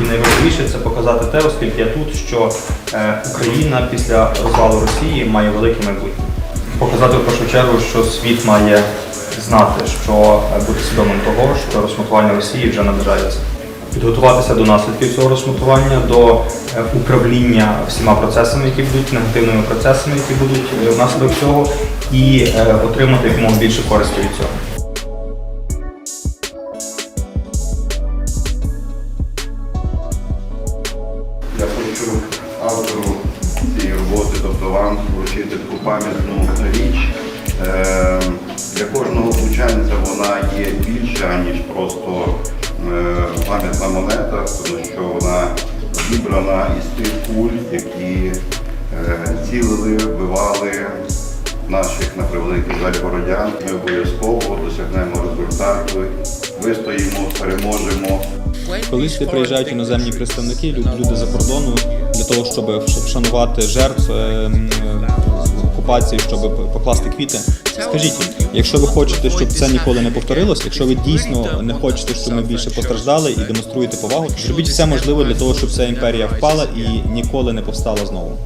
І найважливіше це показати те, оскільки я тут, що е, Україна після розвалу Росії має велике майбутнє. Показати в першу чергу, що світ має знати, що е, бути свідомим того, що розшматування Росії вже наближається. Підготуватися до наслідків цього розшматування, до е, управління всіма процесами, які будуть негативними процесами, які будуть внаслідок цього, і отримати якомога більше користі від цього. Хочу автору цієї роботи, тобто вам вручити таку пам'ятну річ. Е, Для кожного звучанця вона є більша, ніж просто е, пам'ятна монета, тому що вона зібрана із тих куль, які е, цілили, вбивали наших на превеликий жаль городян. Ми обов'язково досягнемо результату, вистоїмо, переможемо. Коли сюди приїжджають іноземні представники, люди за кордону для того, щоб вшанувати жертв е, м, е, окупації, щоб покласти квіти. Скажіть якщо ви хочете, щоб це ніколи не повторилось, якщо ви дійсно не хочете, щоб ми більше постраждали і демонструєте повагу, зробіть все можливе для того, щоб ця імперія впала і ніколи не повстала знову.